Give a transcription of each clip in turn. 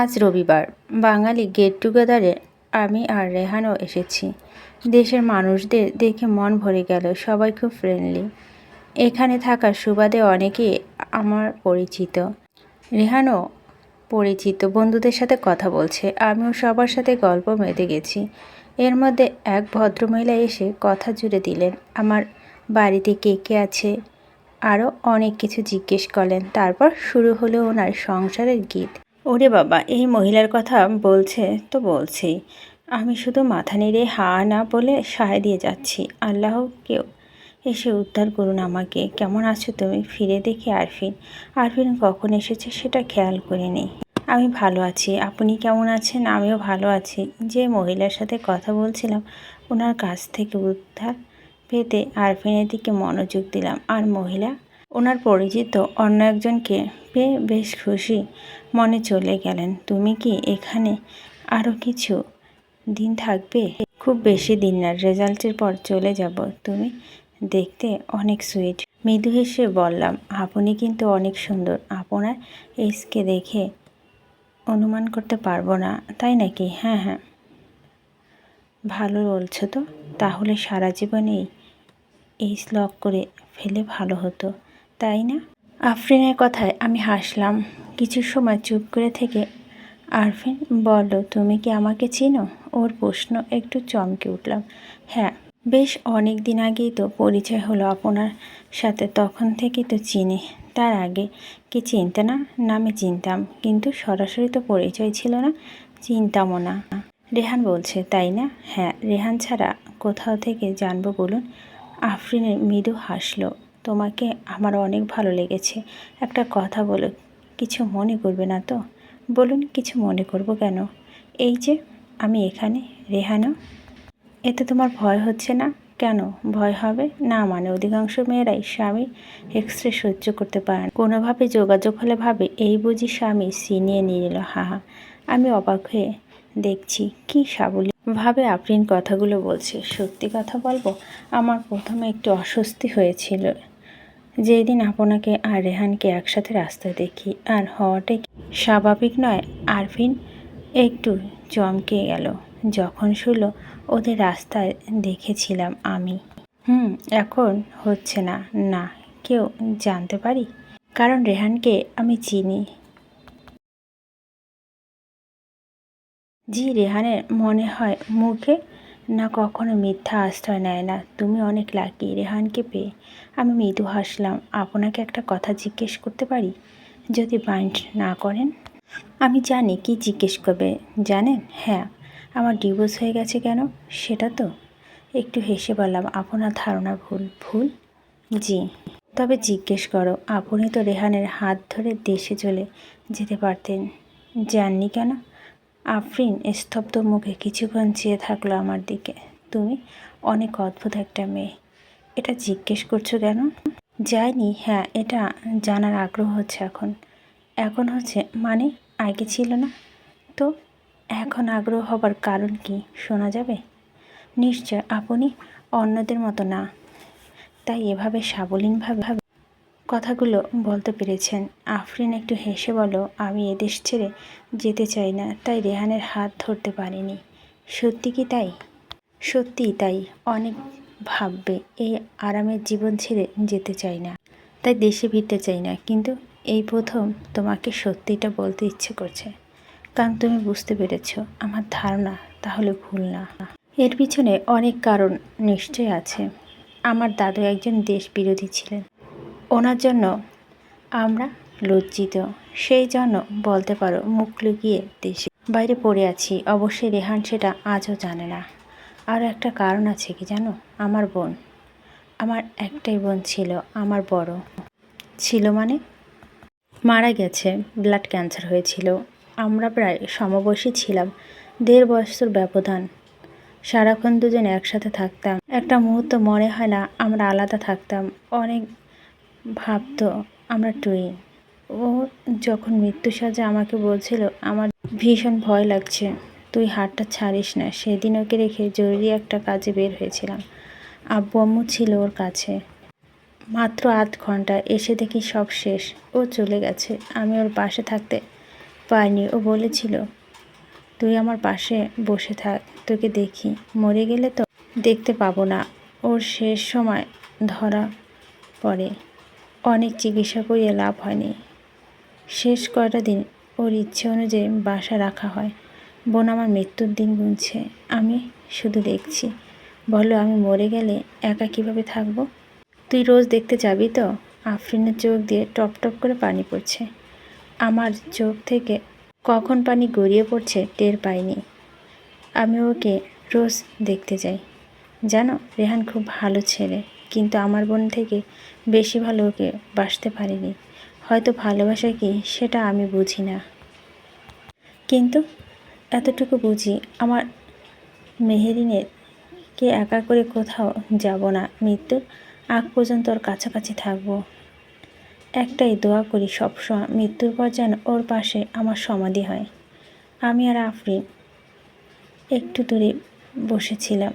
আজ রবিবার। বাঙালি গেট টুগেদারে আমি আর রেহানও এসেছি। দেশের মানুষদের দেখে মন ভরে গেল, সবাই খুব ফ্রেন্ডলি এখানে থাকার সুবাদে অনেকেই আমার পরিচিত। রেহানও পরিচিত, বন্ধুদের সাথে কথা বলছে। আমিও সবার সাথে গল্প মেতে গেছি। এর মধ্যে এক ভদ্রমহিলা এসে কথা জুড়ে দিলেন, আমার বাড়িতে কে কে আছে? আরও অনেক কিছু জিজ্ঞেস করলেন। তারপর শুরু হলো ওনার সংসারের গীত। ওরে বাবা, এই মহিলার কথা বলছে তো বলছেই। আমি শুধু মাথা নেড়ে হা না বলে সায় দিয়ে যাচ্ছি। আল্লাহ কেউ এসে উদ্ধার করুন আমাকে। কেমন আছো তুমি? ফিরে দেখি আরফিন। আরফিন কখন এসেছে সেটা খেয়াল করিনি আমি ভালো আছি। আপনি কেমন আছেন? আমিও ভালো আছি। যে মহিলার সাথে কথা বলছিলাম, ওনার কাছ থেকে উদ্ধার পেতে আরফিনের দিকে মনোযোগ দিলাম। আর মহিলা ওনার পরিচিত অন্য একজনকে পেয়ে বেশ খুশি। মনে চলে গেলেন, তুমি কি এখানে আরও কিছু দিন থাকবে? খুব বেশি দিন না, রেজাল্টের পর চলে যাব। তুমি দেখতে অনেক সুইট। মৃদু হেসে বললাম, আপনি কিন্তু অনেক সুন্দর। আপনার এসকে দেখে অনুমান করতে পারব না, তাই নাকি? হ্যাঁ হ্যাঁ। ভালো বলছো তো। তাহলে সারা জীবনেই এই স্লক করে ফেলে ভালো হতো। তাই না? আফরিনের কথায় আমি হাসলাম। কিছু সময় চুপ করে থেকে আরফিন বলল, তুমি কি আমাকে চিনো? ওর প্রশ্ন একটু চমকে উঠলাম। হ্যাঁ বেশ অনেক দিন আগেই তো পরিচয় হলো আপনার সাথে, তখন থেকে তো চিনি। তার আগে কি চিনতে না? নামে চিনতাম, কিন্তু সরাসরি তো পরিচয় ছিল না, চিনতামও না। রেহান বলছে, তাই না? হ্যাঁ রেহান ছাড়া কোথাও থেকে জানব বলুন? আফরিনের মৃদু হাসলো। তোমাকে আমার অনেক ভালো লেগেছে। একটা কথা বলো, কিছু মনে করবে না তো? বলুন, কিছু মনে করব কেন? এই যে, আমি এখানে, রেহানো। এতে তোমার ভয় হচ্ছে না? কেন? ভয় হবে? না মানে অধিকাংশ মেয়েরাই স্বামী এক্সরে সহ্য করতে পারে না। কোনোভাবে যোগাযোগ হলে ভাবে, এই বুঝি স্বামী সিনিয়ে নিয়ে নিল হা হা। আমি অবাক হয়ে দেখছি, কি সাবলী ভাবে আফরিন কথাগুলো বলছে। সত্যি কথা বলব, আমার প্রথমে একটু অস্বস্তি হয়েছিল। যেই দিন আপনাকে আর রেহানকে একসাথে রাস্তায় দেখি আর হওয়াটাই স্বাভাবিক নয় আরফিন একটু চমকে গেল। যখন শুনলো ওদের রাস্তায় দেখেছিলাম আমি। হুম, এখন হচ্ছে না। না, কেউ জানতে পারি? কারণ রেহানকে আমি চিনি। জি, রেহানের মনে হয় মুখে না কখনো মিথ্যা আশ্রয় নেয় না। তুমি অনেক লাকি রেহানকে পেয়ে। আমি মৃদু হাসলাম, আপনাকে একটা কথা জিজ্ঞেস করতে পারি? যদি বাইন্ড না করেন? আমি জানি, কি জিজ্ঞেস করবে, জানেন? হ্যাঁ আমার ডিভোর্স হয়ে গেছে কেন? সেটা তো? একটু হেসে বললাম, আপনার ধারণা ভুল ভুল? জি, তবে জিজ্ঞেস করো, আপনি তো রেহানের হাত ধরে দেশে চলে যেতে পারতেন, যাননি কেন? আফরিন স্তব্ধ মুখে কিছুক্ষণ চেয়ে থাকল আমার দিকে। তুমি অনেক অদ্ভুত একটা মেয়ে। এটা জিজ্ঞেস করছ কেন? যায়নি হ্যাঁ এটা জানার আগ্রহ হচ্ছে এখন। এখন হচ্ছে মানে আগে ছিল না? তো এখন আগ্রহ হবার কারণ কি, শোনা যাবে? নিশ্চয়, আপনি অন্যদের মতো না। তাই এভাবে সাবলীনভাবে কথাগুলো বলতে পেরেছেন। আফরিন একটু হেসে বলো আমি এদেশ ছেড়ে যেতে চাই না তাই রেহানের হাত ধরতে পারিনি। সত্যি কি তাই? সত্যিই তাই। অনেক ভাববে, এই আরামের জীবন ছেড়ে যেতে চাই না। তাই দেশে ফিরতে চাই না। কিন্তু এই প্রথম তোমাকে সত্যিটা বলতে ইচ্ছে করছে। কারণ তুমি বুঝতে পেরেছ, আমার ধারণা তাহলে ভুল না। এর পিছনে অনেক কারণ নিশ্চয় আছে। আমার দাদু একজন দেশ বিরোধী ছিলেন। ওনার জন্য আমরা লজ্জিত। সেই জন্য বলতে পারো মুখ লুকিয়ে দেশে বাইরে পড়ে আছি। অবশ্যই রেহান সেটা আজও জানে না। আর একটা কারণ আছে কি জানো? আমার বোন। আমার একটাই বোন ছিল, আমার বড়। ছিল মানে? মারা গেছে, ব্লাড ক্যান্সার হয়েছিল। আমরা প্রায় সমবয়সী ছিলাম, দেড় বছর ব্যবধান। সারাক্ষণ দুজন একসাথে থাকতাম। একটা মুহূর্ত মনে হয় না আমরা আলাদা থাকতাম। অনেক ভাবতো, আমরা টুই ও যখন মৃত্যু সাজে আমাকে বলছিল, আমার ভীষণ ভয় লাগছে, তুই হাতটা ছাড়িস না। সেদিন ওকে রেখে জরুরি একটা কাজে বের হয়েছিলাম। আব্বু আম্মু ছিল ওর কাছে। মাত্র আধ ঘণ্টা এসে দেখি সব শেষ, ও চলে গেছে। আমি ওর পাশে থাকতে পায়নি ও বলেছিল, তুই আমার পাশে বসে থাক, তোকে দেখি। মরে গেলে তো দেখতে পাবো না। ওর শেষ সময় ধরা পড়ে। অনেক চিকিৎসা করিয়ে লাভ হয়নি। শেষ কয়টা দিন ওর ইচ্ছে অনুযায়ী বাসা রাখা হয়। বোন আমার মৃত্যুর দিন গুনছে। আমি শুধু দেখছি। বলো আমি মরে গেলে একা কীভাবে থাকব? তুই রোজ দেখতে যাবি তো? আফরিনের চোখ দিয়ে টপ টপ করে পানি পড়ছে। আমার চোখ থেকে কখন পানি গড়িয়ে পড়ছে টের পাইনি। আমি ওকে রোজ দেখতে যাই। জানো, রেহান খুব ভালো ছেলে। কিন্তু আমার বোন থেকে বেশি ভালো ওকে বাসতে পারিনি। হয়তো ভালোবাসা কি, সেটা আমি বুঝি না। কিন্তু এতটুকু বুঝি, আমার মেহেরিনের কে একা করে কোথাও যাব না। মৃত্যুর আগ পর্যন্ত ওর কাছাকাছি থাকব। একটাই দোয়া করি সবসময়, মৃত্যুর পর যেন ওর পাশে আমার সমাধি হয়। আমি আর আফরিন একটু দূরে বসেছিলাম।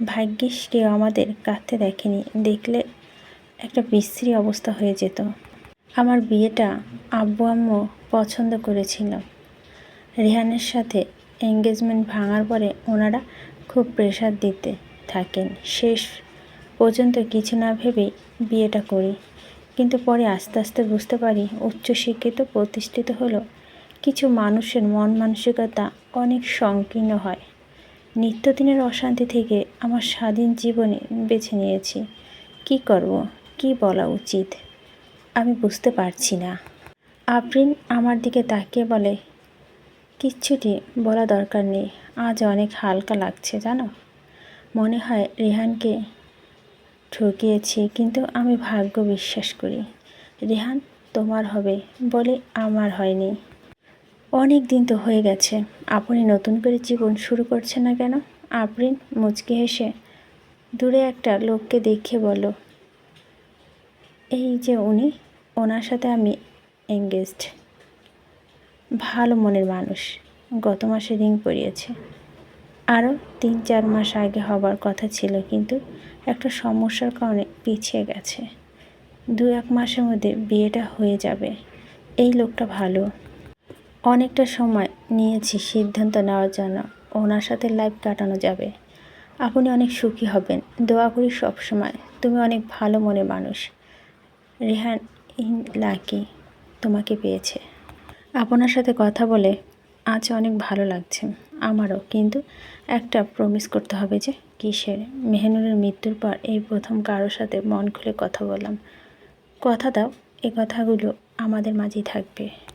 ভাগ্যিস কেউ আমাদের কাঁদতে দেখেনি, দেখলে একটা বিশ্রী অবস্থা হয়ে যেত। আমার বিয়েটা আব্বু আম্মু পছন্দ করেছিল। রেহানের সাথে এঙ্গেজমেন্ট ভাঙার পরে ওনারা খুব প্রেশার দিতে থাকেন। শেষ পর্যন্ত কিছু না ভেবেই বিয়েটা করি। কিন্তু পরে আস্তে আস্তে বুঝতে পারি উচ্চশিক্ষিত প্রতিষ্ঠিত হলো কিছু মানুষের মন মানসিকতা অনেক সংকীর্ণ হয়। নিত্যদিনের অশান্তি থেকে আমার স্বাধীন জীবনে বেছে নিয়েছি। কি করব, কি বলা উচিত? আমি বুঝতে পারছি না। আফরিন আমার দিকে তাকিয়ে বলে, কিচ্ছুটি বলা দরকার নেই। আজ অনেক হালকা লাগছে, জানো? মনে হয় রেহানকে ঠকিয়েছি, কিন্তু আমি ভাগ্য বিশ্বাস করি। রেহান, তোমার হবে বলে আমার হয়নি। অনেক দিন তো হয়ে গেছে। আপনি নতুন করে জীবন শুরু করছে না কেন? আফরিন মুচকে হেসে দূরে একটা লোককে দেখে বলো এই যে উনি, ওনার সাথে আমি এঙ্গেজড ভালো মনের মানুষ। গত মাসে রিং পরিয়েছে। আরও তিন চার মাস আগে হবার কথা ছিল, কিন্তু একটা সমস্যার কারণে পিছিয়ে গেছে। দু এক মাসের মধ্যে বিয়েটা হয়ে যাবে। এই লোকটা ভালো। অনেকটা সময় নিয়েছি সিদ্ধান্ত নেওয়ার জন্য। ওনার সাথে লাইফ কাটানো যাবে। আপনি অনেক সুখী হবেন। দোয়া করি সবসময়। তুমি অনেক ভালো মনে মানুষ। রেহান ইন লাকি তোমাকে পেয়েছে। আপনার সাথে কথা বলে আজ অনেক ভালো লাগছে আমারও। কিন্তু একটা প্রমিস করতে হবে যে, কিসের? মেহনুরের মৃত্যুর পর এই প্রথম কারোর সাথে মন খুলে কথা বললাম। কথা দাও এই কথাগুলো আমাদের মাঝেই থাকবে।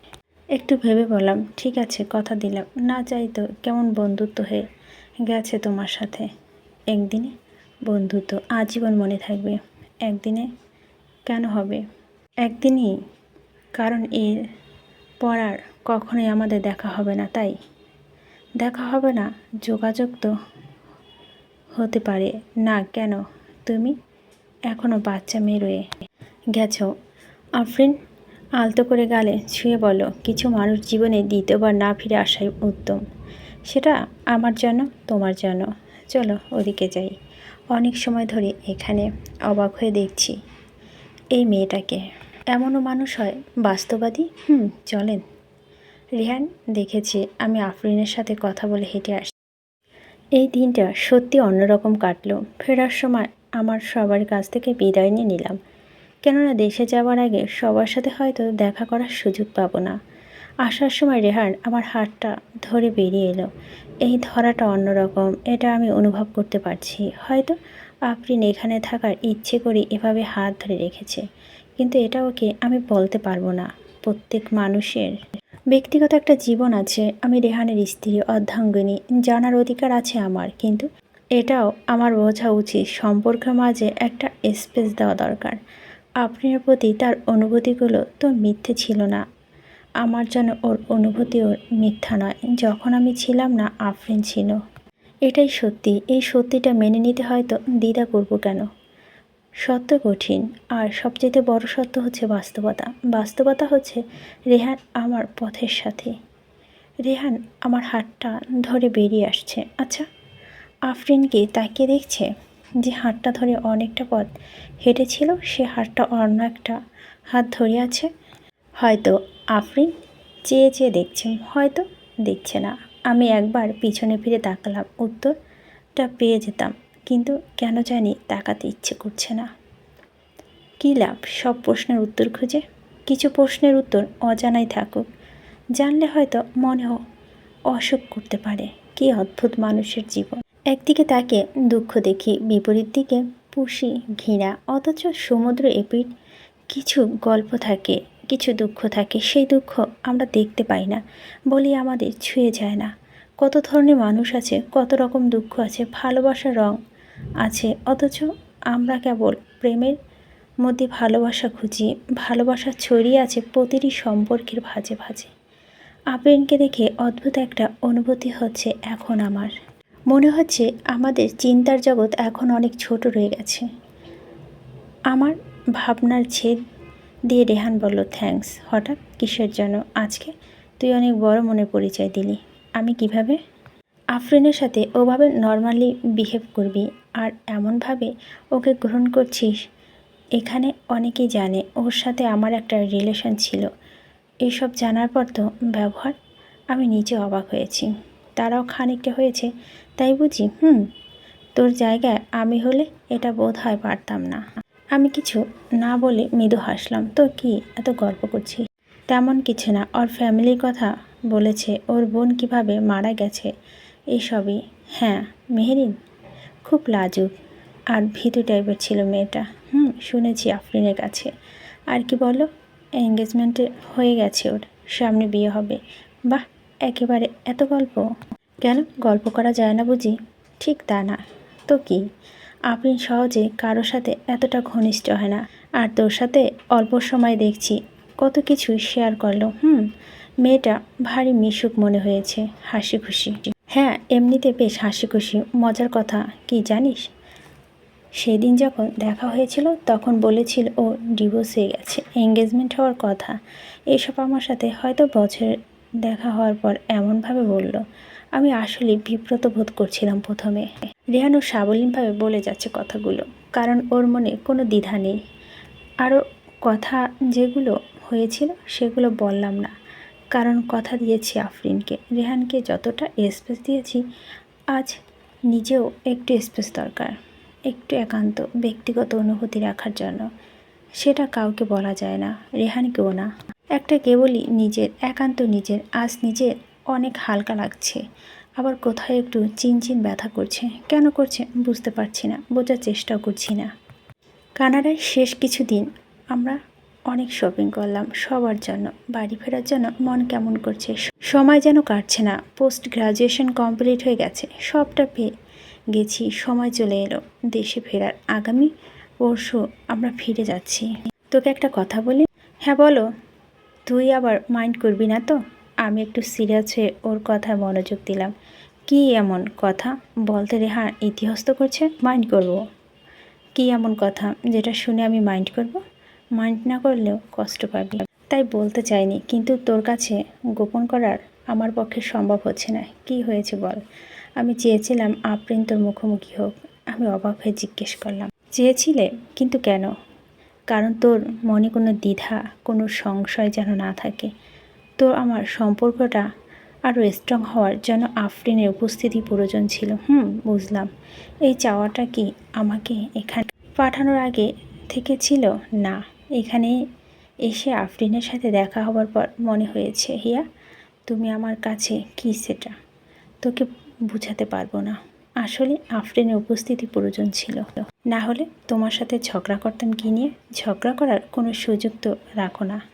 একটু ভেবে বললাম, ঠিক আছে, কথা দিলাম। না চাই তো, কেমন বন্ধুত্ব হয়ে গেছে তোমার সাথে? একদিনে বন্ধুত্ব আজীবন মনে থাকবে। একদিনে কেন হবে? একদিনই, কারণ এর পড়ার কখনোই আমাদের দেখা হবে না, তাই? দেখা হবে না, যোগাযোগ তো হতে পারে। না, কেন? তুমি এখনও বাচ্চা মেয়ে রয়ে গেছো। আফরিন আলতো করে গালে ছুঁয়ে বলো কিছু মানুষ জীবনে দ্বিতীয়বার না ফিরে আসাই উত্তম। সেটা আমার যেন, তোমার যেন। চলো ওদিকে যাই। অনেক সময় ধরে এখানে অবাক হয়ে দেখছি এই মেয়েটাকে। এমনও মানুষ হয় বাস্তবাদী হুম, চলেন। রেহান, দেখেছি আমি আফরিনের সাথে কথা বলে হেঁটে আসি এই দিনটা সত্যি অন্যরকম কাটলো। ফেরার সময় আমার সবার কাছ থেকে বিদায় নিয়ে নিলাম। কেননা দেশে যাওয়ার আগে সবার সাথে হয়তো দেখা করার সুযোগ পাবো না। আসার সময় রেহান আমার হাতটা ধরে বেরিয়ে এলো। এই ধরাটা অন্যরকম, এটা আমি অনুভব করতে পারছি। হয়তো আফরিন এখানে থাকার ইচ্ছে করে এভাবে হাত ধরে রেখেছে। কিন্তু এটা ওকে আমি বলতে পারব না। প্রত্যেক মানুষের ব্যক্তিগত একটা জীবন আছে। আমি রেহানের স্ত্রী, অর্ধাঙ্গিনী, জানার অধিকার আছে আমার। কিন্তু এটাও আমার বোঝা উচিত সম্পর্কের মাঝে একটা স্পেস দেওয়া দরকার। আপনার প্রতি তার অনুভূতিগুলো তো মিথ্যে ছিল না। আমার যেন ওর অনুভূতিও মিথ্যা নয়, যখন আমি ছিলাম না, আফরিন ছিল। এটাই সত্যি, এই সত্যিটা মেনে নিতে হয়তো দ্বিধা করব কেন? সত্য কঠিন, আর সবচেয়ে বড় সত্য হচ্ছে বাস্তবতা। বাস্তবতা হচ্ছে রেহান আমার পথের সাথে। রেহান আমার হাতটা ধরে বেরিয়ে আসছে। আচ্ছা আফরিনকে তাকিয়ে দেখছে? যে হাতটা ধরে অনেকটা পথ হেঁটেছিল, সে হাতটা অন্য একটা হাত ধরে আছে। হয়তো আফরিন চেয়ে চেয়ে দেখছে হয়তো দেখছে না। আমি একবার পিছনে ফিরে তাকালাম, উত্তরটা পেয়ে যেতাম, কিন্তু কেন জানি তাকাতে ইচ্ছে করছে না। কী লাভ, সব প্রশ্নের উত্তর খুঁজে? কিছু প্রশ্নের উত্তর অজানাই থাকুক। জানলে হয়তো মনেও অসুখ করতে পারে। কি অদ্ভুত মানুষের জীবন। একদিকে তাকে দুঃখ দেখি, বিপরীত দিকে পুষি ঘৃণা। অথচ সমুদ্র এপিট কিছু গল্প থাকে, কিছু দুঃখ থাকে, সেই দুঃখ আমরা দেখতে পাই না, বলি আমাদের ছুঁয়ে যায় না। কত ধরনের মানুষ আছে, কত রকম দুঃখ আছে ভালোবাসার রং আছে, অথচ আমরা কেবল প্রেমের মধ্যে ভালোবাসা খুঁজি, ভালোবাসা ছড়িয়ে আছে প্রতিটি সম্পর্কের ভাজে ভাজে। আফরিনকে দেখে অদ্ভুত একটা অনুভূতি হচ্ছে এখন আমার। মনে হচ্ছে আমাদের চিন্তার জগৎ এখন অনেক ছোট রয়ে গেছে। আমার ভাবনার ছেদ দিয়ে রেহান বলল, থ্যাঙ্কস, হঠাৎ কিসের জন্য? আজকে তুই অনেক বড় মনে পরিচয় দিলি। আমি কীভাবে? আফরিনের সাথে ওভাবে নর্মালি বিহেভ করবি আর এমনভাবে ওকে গ্রহণ করছিস, এখানে অনেকেই জানে ওর সাথে আমার একটা রিলেশন ছিল। এসব জানার পর তো ব্যবহার, আমি নিজে অবাক হয়েছি। তারাও খানিকটা হয়েছে তাই বুঝি, হুম, তোর জায়গায় আমি হলে এটা বোধ হয় পারতাম না। আমি কিছু না বলে মৃদু হাসলাম। তো কি এত গল্প করছি? তেমন কিছু না, ওর ফ্যামিলির কথা বলেছে, ওর বোন কীভাবে মারা গেছে, এসবই। হ্যাঁ মেহেরিন? খুব লাজুক আর ভীতু টাইপের ছিল মেয়েটা। হুম, শুনেছি আফরিনের কাছে। আর কি বলো এঙ্গেজমেন্টে হয়ে গেছে ওর, সামনে বিয়ে হবে। বাহ, একেবারে এত গল্প। কেন? গল্প করা যায় না বুঝি? ঠিক তা না। তো কি? আপনি সহজে কারোর সাথে এতটা ঘনিষ্ঠ হয় না। আর তোর সাথে অল্প সময় দেখছি। কত কিছু শেয়ার করল, হুম? মেয়েটা ভারী মিশুক মনে হয়েছে হাসি খুশি হ্যাঁ এমনিতে বেশ হাসি খুশি মজার কথা, কি জানিস? সেদিন যখন দেখা হয়েছিল, তখন বলেছিল ও ডিভোর্স হয়ে গেছে এঙ্গেজমেন্ট হওয়ার কথা। এসব আমার সাথে হয়তো বছর দেখা হওয়ার পর এমনভাবে বলল। আমি আসলে বিব্রত বোধ করছিলাম প্রথমে। রেহানও সাবলীনভাবে বলে যাচ্ছে কথাগুলো, কারণ ওর মনে কোনো দ্বিধা নেই। আরও কথা যেগুলো হয়েছিল সেগুলো বললাম না, কারণ কথা দিয়েছি আফরিনকে। রেহানকে যতটা স্পেস দিয়েছি, আজ নিজেও একটু স্পেস দরকার, একটু একান্ত, ব্যক্তিগত অনুভূতি রাখার জন্য। সেটা কাউকে বলা যায় না, রেহানকেও না। একটা কেবলই নিজের, একান্ত নিজের, আজ নিজের অনেক হালকা লাগছে। আবার কোথায় একটু চিনচিন ব্যথা করছে। কেন করছে বুঝতে পারছি না, বোঝার চেষ্টাও করছি না। কানাডায় শেষ কিছু দিন আমরা অনেক শপিং করলাম সবার জন্য, বাড়ি ফেরার জন্য মন কেমন করছে, সময় যেন কাটছে না পোস্ট গ্রাজুয়েশন কমপ্লিট হয়ে গেছে, সবটা পেয়ে গেছি, সময় চলে এলো, দেশে ফেরার আগামী পরশু আমরা ফিরে যাচ্ছি। তোকে একটা কথা বলি? হ্যাঁ বলো। তুই আবার মাইন্ড করবি না তো? আমি একটু সিরিয়াস হয়ে ওর কথায় মনোযোগ দিলাম। কি এমন কথা? বলতে রেহা ইতিহাস্ত করছে মাইন্ড করব। কি এমন কথা যেটা শুনে আমি মাইন্ড করব? মাইন্ড না করলেও কষ্ট পাবি। তাই বলতে চাইনি, কিন্তু তোর কাছে গোপন করার আমার পক্ষে সম্ভব হচ্ছে না। কি হয়েছে বল? আমি চেয়েছিলাম আপ্রিন তোর মুখোমুখি হোক। আমি অবাক হয়ে জিজ্ঞেস করলাম, চেয়েছিলে? কিন্তু কেন? কারণ তোর মনে কোনো দ্বিধা, কোনো সংশয় যেন না থাকে। তো আমার সম্পর্কটা আরও স্ট্রং হওয়ার জন্য আফরিনের উপস্থিতি প্রয়োজন ছিল। হুম, বুঝলাম। এই চাওয়াটা কি আমাকে এখানে পাঠানোর আগে থেকে ছিল? না, এখানে এসে আফরিনের সাথে দেখা হওয়ার পর মনে হয়েছে, হিয়া, তুমি আমার কাছে কি সেটা? তোকে বুঝাতে পারব না। আসলে আফরিনের উপস্থিতি প্রয়োজন ছিল। না হলে তোমার সাথে ঝগড়া করতাম কি নিয়ে? ঝগড়া করার কোনো সুযোগ তো রাখো না।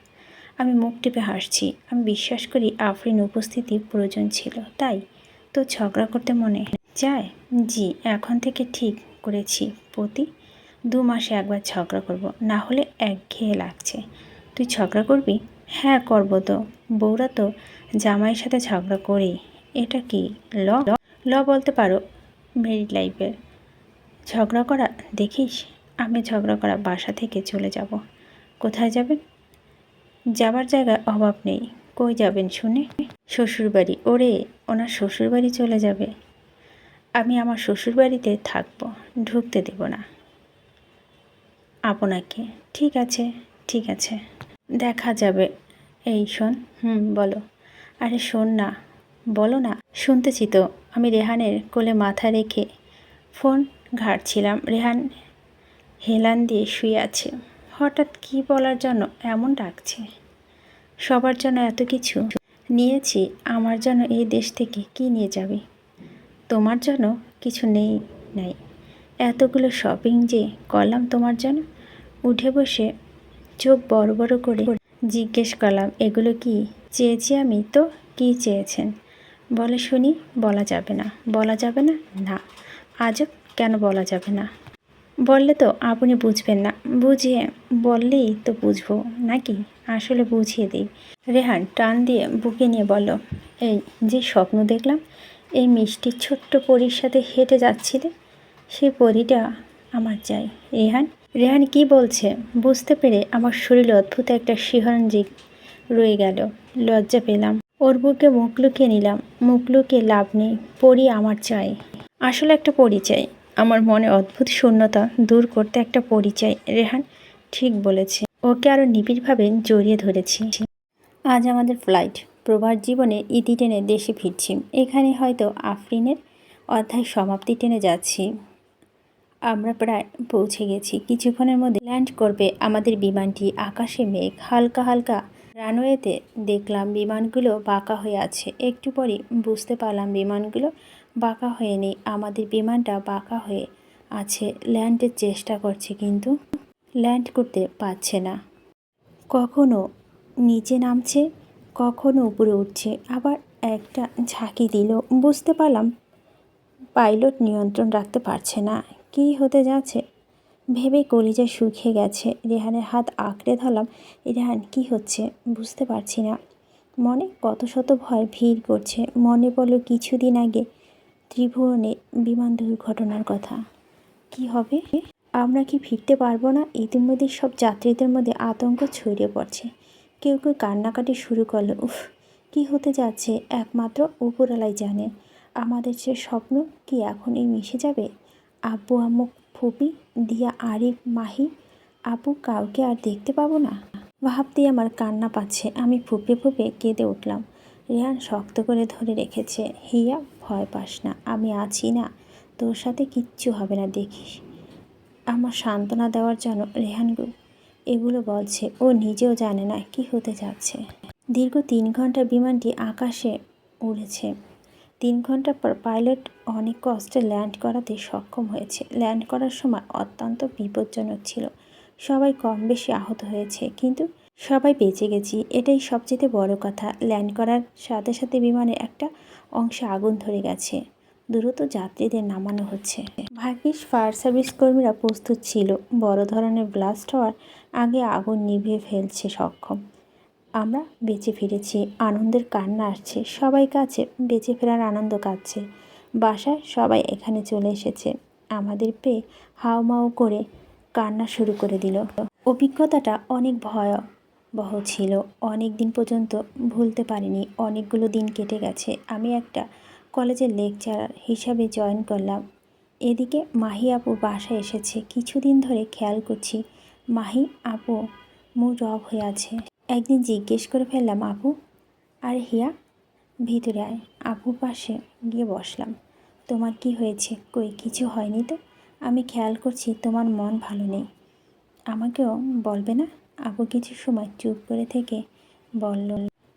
আমি মুখ টিপে হাসছি। আমি বিশ্বাস করি আফরিন উপস্থিতি প্রয়োজন ছিল, তাই তো ঝগড়া করতে মনে যায়? জি, এখন থেকে ঠিক করেছি। প্রতি দু মাসে একবার ঝগড়া করব, না হলে একঘেয়ে লাগছে। তুই ঝগড়া করবি? হ্যাঁ করব তো। বউরা তো জামাইয়ের সাথে ঝগড়া করেই। এটা কি ল? ল বলতে পারো মেরিড লাইফের ঝগড়া করা, দেখিস? আমি ঝগড়া করা বাসা থেকে চলে যাব। কোথায় যাবেন? যাবার জায়গায় অভাব নেই। কই যাবেন শুনে? শ্বশুরবাড়ি। ওরে, ওনার শ্বশুরবাড়ি চলে যাবে। আমি আমার শ্বশুরবাড়িতে থাকব, ঢুকতে দেব না। আপনাকে। ঠিক আছে ঠিক আছে। দেখা যাবে। এই শোন, হুম, বলো। আরে শোন না, বলো না। শুনতেছি তো, আমি রেহানের কোলে মাথা রেখে ফোন ঘাটছিলাম। রেহান হেলান দিয়ে শুয়ে আছে। হঠাৎ কি বলার জন্য এমন ডাকছে? সবার জন্য এত কিছু নিয়েছি, আমার জন্য এই দেশ থেকে কি নিয়ে যাবে? তোমার জন্য কিছু নেই, নাই। এতগুলো শপিং যে করলাম তোমার জন্য? উঠে বসে চোখ বড় বড় করে জিজ্ঞেস করলাম, এগুলো কি চেয়েছি আমি তো? কি চেয়েছেন? বলে, শুনি, বলা যাবে না। বলা যাবে না? না। আজব, কেন বলা যাবে না? বললে তো আপনি বুঝবেন না। বুঝিয়ে বললেই তো বুঝব, নাকি? আসলে বুঝিয়ে দিই। রেহান টান দিয়ে বুকে নিয়ে বলল, এই যে স্বপ্ন দেখলাম, এই মিষ্টি ছোট্ট পরীর সাথে হেঁটে যাচ্ছিলে সেই পরীটা আমার চাই। রেহান? রেহান কি বলছে? বুঝতে পেরে আমার শরীরে অদ্ভুত একটা শিহরণ রয়ে গেল। লজ্জা পেলাম। ওর বুকে মুখ লুকিয়ে নিলাম। মুখ লুকিয়ে লাভ নেই। পরি আমার চাই। আসলে একটা পরিচয় আমার মনে অদ্ভুত শূন্যতা দূর করতে একটা পরিচয়। রেহান ঠিক বলেছে। ওকে আরও নিবিড়ভাবে জড়িয়ে ধরেছি। আজ আমাদের ফ্লাইট। প্রবাস জীবনে ইতি টেনে দেশে ফিরছি। এখানে হয়তো আফরিনের অধ্যায় সমাপ্তি টেনে যাচ্ছি। আমরা প্রায় পৌঁছে গেছি। কিছুক্ষণের মধ্যে ল্যান্ড করবে আমাদের বিমানটি। আকাশে মেঘ, হালকা হালকা রানওয়েতে দেখলাম বিমানগুলো বাঁকা হয়ে আছে। একটু পরই বুঝতে পারলাম বিমানগুলো বাঁকা হয়ে নেই। আমাদের বিমানটা বাঁকা হয়ে আছে। ল্যান্ডের চেষ্টা করছে কিন্তু ল্যান্ড করতে পারছে না। কখনো নিচে নামছে, কখনো উপরে উঠছে। আবার একটা ঝাঁকি দিল। বুঝতে পারলাম পাইলট নিয়ন্ত্রণ রাখতে পারছে না। কি হতে যাচ্ছে? ভেবে কলিজা শুকিয়ে গেছে। রেহানের হাত আঁকড়ে ধরলাম। রেহান, কি হচ্ছে? বুঝতে পারছি না। মনে কত শত ভয় ভিড় করছে। মনে পড়ল কিছুদিন আগে ত্রিভুবনে বিমান দুর্ঘটনার কথা। কি হবে? আমরা কি ফিরতে পারব না? ইতিমধ্যে সব যাত্রীদের মধ্যে আতঙ্ক ছড়িয়ে পড়ছে। কেউ কেউ কান্নাকাটি শুরু করল। উফ, কি হতে যাচ্ছে একমাত্র উপরালাই জানে। আমাদের সে স্বপ্ন কি এখনই মিশে যাবে? আব্বু, আম্মু, ফুপি, দিয়া, আরিফ, মাহি, আপু কাউকে আর দেখতে পাবো না? ভাবতেই আমার কান্না পাচ্ছে। আমি ফুপে ফুপে কেঁদে উঠলাম। রেহান শক্ত করে ধরে রেখেছে। হিয়া, ভয় পাস না, আমি আছি না। তোর সাথে কিচ্ছু হবে না, দেখিস। আমার সান্ত্বনা দেওয়ার জন্য রেহান এগুলো বলছে। ও নিজেও জানে না কি হতে যাচ্ছে। দীর্ঘ তিন ঘণ্টা বিমানটি আকাশে উড়েছে। তিন ঘণ্টা পর পাইলট অনেক কষ্টে ল্যান্ড করাতে সক্ষম হয়েছে। ল্যান্ড করার সময় অত্যন্ত বিপজ্জনক ছিল। সবাই কম বেশি আহত হয়েছে। কিন্তু সবাই বেঁচে গেছি, এটাই সবচেয়ে বড় কথা। ল্যান্ড করার সাথে সাথে বিমানের একটা অংশে আগুন ধরে গেছে। দ্রুত যাত্রীদের নামানো হচ্ছে। ভাগ্যিস ফায়ার সার্ভিস কর্মীরা প্রস্তুত ছিল। বড় ধরনের ব্লাস্ট হওয়ার আগে আগুন নিভিয়ে ফেলছে সক্ষম। আমরা বেঁচে ফিরেছি, আনন্দের কান্না আসছে, সবাই কাছে বেঁচে ফেরার আনন্দ কাটছে। বাসায় সবাই এখানে চলে এসেছে। আমাদের পেয়ে হাউমাউ করে কান্না শুরু করে দিল। অভিজ্ঞতাটা অনেক ভয়াবহ ছিল। অনেক দিন পর্যন্ত ভুলতে পারিনি। অনেকগুলো দিন কেটে গেছে। আমি একটা কলেজের লেকচারার হিসাবে জয়েন করলাম। এদিকে মাহি আপু বাসায় এসেছে। কিছুদিন ধরে খেয়াল করছি মাহি আপু মুড অফ হয়ে আছে। একদিন জিজ্ঞেস করে ফেললাম, আপু, আর হিয়া? ভিতরে আয়। আপু পাশে গিয়ে বসলাম। তোমার কি হয়েছে? কই, কিছু হয়নি তো? আমি খেয়াল করছি, তোমার মন ভালো নেই। আমাকেও বলবে না? আপু কিছু সময় চুপ করে থেকে বলল,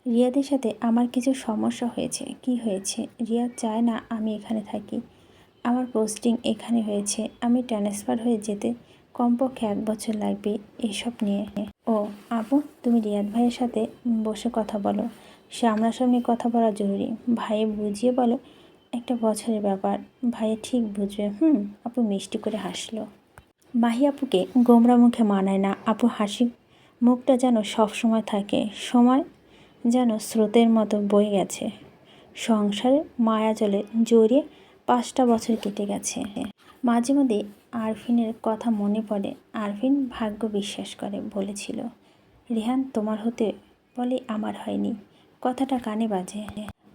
রিয়াদের সাথে আমার কিছু সমস্যা হয়েছে। কি হয়েছে? রিয়াদ চায় না আমি এখানে থাকি। আমার পোস্টিং এখানে হয়েছে। আমি ট্রান্সফার হয়ে যেতে কমপক্ষে এক বছর লাগবে এসব নিয়ে। ও, আপু, তুমি রিয়াদ ভাইয়ের সাথে বসে কথা বলো। সামনাসামনি কথা বলা জরুরি। ভাইয়ে বুঝিয়ে বলো, একটা বছরের ব্যাপার। ভাইয়ে ঠিক বুঝবে। হুম, আপু মিষ্টি করে হাসলো। মাহি আপুকে গোমরা মুখে মানায় না। আপু হাসি মুখটা যেন সবসময় থাকে, সময় যেন স্রোতের মতো বয়ে গেছে। সংসারে মায়া জলে জড়িয়ে পাঁচটা বছর কেটে গেছে। মাঝে মধ্যে আরফিনের কথা মনে পড়ে, আরফিন ভাগ্য বিশ্বাস করে বলেছিল, রেহান, তোমার হতে বলে আমার হয়নি। কথাটা কানে বাজে।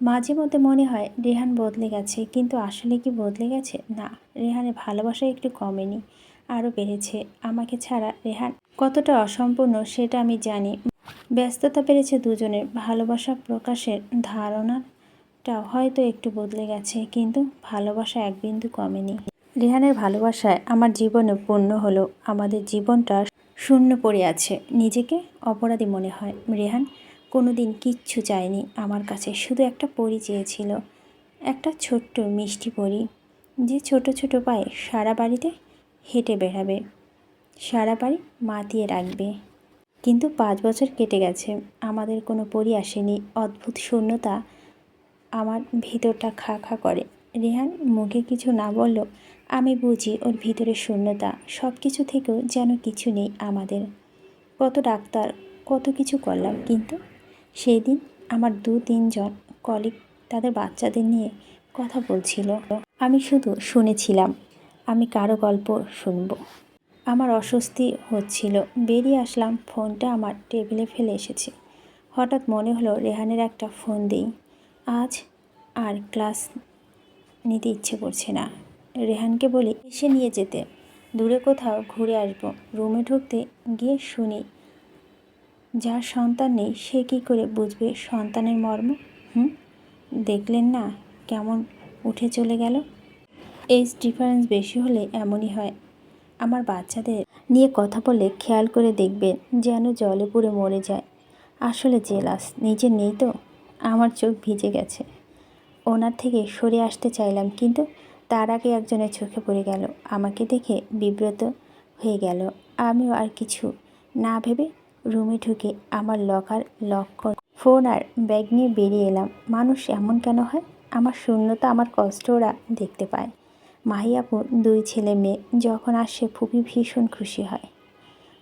মাঝে মধ্যে মনে হয় রেহান বদলে গেছে, কিন্তু আসলে কি বদলে গেছে? না, রেহানের ভালোবাসা একটু কমেনি, আরও বেড়েছে। আমাকে ছাড়া রেহান কতটা অসম্পূর্ণ সেটা আমি জানি। ব্যস্ততা পেরেছে দুজনের। ভালোবাসা প্রকাশের ধারণাটা হয়তো একটু বদলে গেছে, কিন্তু ভালোবাসা এক বিন্দু কমেনি। রেহানের ভালোবাসায় আমার জীবনে পূর্ণ হলো। আমাদের জীবনটা শূন্য পড়ে আছে, নিজেকে অপরাধী মনে হয়। রেহান কোনো দিন কিচ্ছু চায়নি আমার কাছে, শুধু একটা পরি চেয়েছিল। একটা ছোট্ট মিষ্টি পরি, যে ছোট ছোট পায়ে সারা বাড়িতে হেঁটে বেড়াবে। সারা বাড়ি মাতিয়ে রাখবে। কিন্তু পাঁচ বছর কেটে গেছে, আমাদের কোনো পরি আসেনি। অদ্ভুত শূন্যতা আমার ভিতরটা খা খা করে। রেহান মুখে কিছু না বললেও আমি বুঝি ওর ভিতরে শূন্যতা। সব কিছু থেকেও যেন কিছু নেই আমাদের। কত ডাক্তার, কত কিছু করলাম, কিন্তু সেই দিন আমার দু তিনজন কলিগ তাদের বাচ্চাদের নিয়ে কথা বলছিল। আমি শুধু শুনেছিলাম, আমি কারও গল্প শুনব। আমার অস্বস্তি হচ্ছিল। বেরিয়ে আসলাম, ফোনটা আমার টেবিলে ফেলে এসেছি। হঠাৎ মনে হলো রেহানের একটা ফোন দিই। আজ আর ক্লাস নিতে ইচ্ছে করছে না। রেহানকে বলি, এসে নিয়ে যেতে। দূরে কোথাও ঘুরে আসব। রুমে ঢুকতে গিয়ে শুনি, যার সন্তান নেই, সে কী করে বুঝবে সন্তানের মর্ম? হুম? দেখলেন না কেমন উঠে চলে গেল? এজ ডিফারেন্স বেশি হলে এমনই হয়। আমার বাচ্চাদের নিয়ে কথা বলে খেয়াল করে দেখবেন যেন জলে পুড়ে মরে যায়। আসলে জেলাস, নিজে নেই তো? আমার চোখ ভিজে গেছে। ওনার থেকে সরে আসতে চাইলাম, কিন্তু তার আগে একজনের চোখে পড়ে গেল। আমাকে দেখে বিব্রত হয়ে গেল। আমিও আর কিছু না ভেবে রুমে ঢুকে আমার লকার লক করে, ফোন আর ব্যাগ নিয়ে বেরিয়ে এলাম। মানুষ এমন কেন হয়? আমার শূন্যতা, আমার কষ্ট ওরা দেখতে পায়। মাহিয়াপুর দুই ছেলে মেয়ে যখন আসে ফুপি ভীষণ খুশি হয়।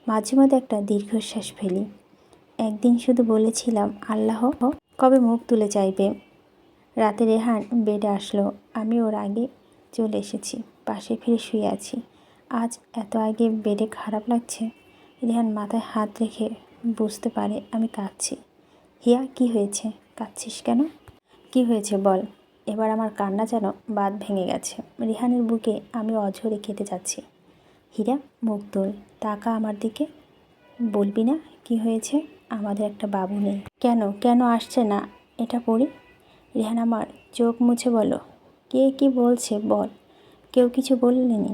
মাঝে মধ্যে একটা দীর্ঘশ্বাস ফেলি। একদিন শুধু বলেছিলাম, আল্লাহ কবে মুখ তুলে চাইবে? রাতে রেহান বেডে আসলো, আমি ওর আগে চলে এসেছি, পাশে ফিরে শুয়ে আছি। আজ এত আগে বেডে খারাপ লাগছে? রেহান মাথায় হাত রেখে বুঝতে পারে, আমি কাঁদছি। হিয়া, কি হয়েছে? কাঁদছিস কেন? কি হয়েছে বল। এবার আমার কান্না যেন বাদ ভেঙে গেছে। রিহানের বুকে আমি অঝরে খেতে যাচ্ছি। হীরা, মুখ তোল, তাকা আমার দিকে। বলবি না কি হয়েছে? আমাদের একটা বাবু নেই। কেন? কেন আসছে না? এটা পড়ি। রিহান আমার চোখ মুছে বলো কে কি বলছে বল। কেউ কিছু বললেনি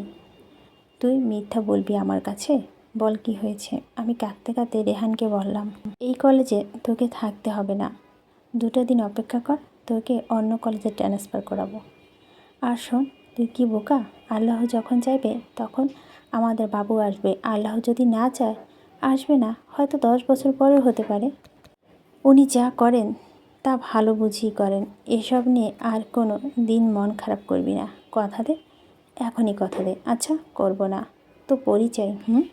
তুই মিথ্যা বলবি আমার কাছে? বল কি হয়েছে? আমি কাঁদতে কাঁদতে রেহানকে বললাম, এই কলেজে তোকে থাকতে হবে না। দুটো দিন অপেক্ষা কর। তোকে অন্য কলেজে ট্রান্সফার করাবো। আর শোন, তুই কি বোকা? আল্লাহ যখন চাইবে, তখন আমাদের বাবু আসবে। আল্লাহ যদি না চায়, আসবে না। হয়তো দশ বছর পরেও হতে পারে। উনি যা করেন, তা ভালো বুঝিই করেন। এসব নিয়ে আর কোনো দিন মন খারাপ করবি না। কথা দে, এখনই কথা দে। আচ্ছা করব না। তো পরিচয়, হুম?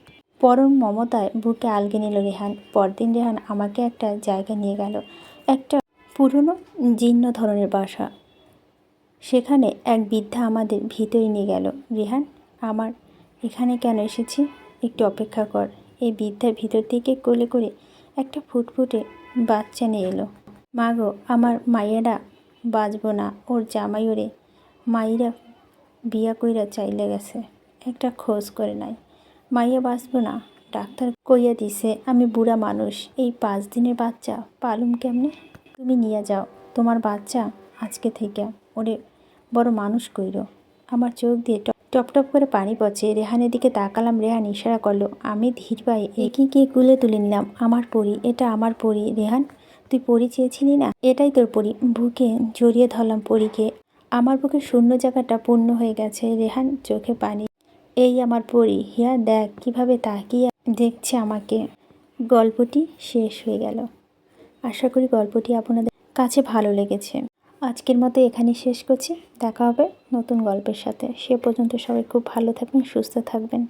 পরম মমতায় বুকে আলগে নিল রেহান। পরদিন রেহান আমাকে একটা জায়গা নিয়ে গেল। একটা পুরনো জীর্ণ ধরনের বাসা। সেখানে এক বৃদ্ধা আমাদের ভিতরে নিয়ে গেল। রেহান, আমার এখানে কেন এসেছি? একটু অপেক্ষা কর। এই বৃদ্ধার ভিতর থেকে কোলে করে একটা ফুটফুটে বাচ্চা নিয়ে এলো। মা গো আমার মায়েরা বাঁচবো না। ওর জামাই ওরে মাইরা বিয়া কইরা চাইলে গেছে। একটা খোঁজ করে নাই। মাইয়া বাঁচবো না। ডাক্তার কইয়া দিছে, আমি বুড়া মানুষ। এই পাঁচ দিনের বাচ্চা পালুম কেমনে? তুমি নিয়ে যাও। তোমার বাচ্চা আজকে থেকে ওরে বড় মানুষ কইর। আমার চোখ দিয়ে টপ টপ করে পানি পচে রেহানের দিকে তাকালাম। রেহান ইশারা করল, আমি ধীর পায়ে একই কে গুলে তুলে নিলাম? আমার পরি, এটা আমার পরি। রেহান, তুই পরি চেয়েছিলি না? এটাই তোর পরি। বুকে জড়িয়ে ধরলাম পরিকে। আমার বুকে শূন্য জায়গাটা পূর্ণ হয়ে গেছে। রেহান চোখে পানি, এই আমার পরি, হিয়া দেখ কীভাবে তাকিয়ে দেখছে আমাকে। গল্পটি শেষ হয়ে গেল। আশা করি গল্পটি আপনাদের কাছে ভালো লেগেছে। আজকের মতো এখানে শেষ করছি। দেখা হবে নতুন গল্পের সাথে। সে পর্যন্ত সবাই খুব ভালো থাকবেন, সুস্থ থাকবেন।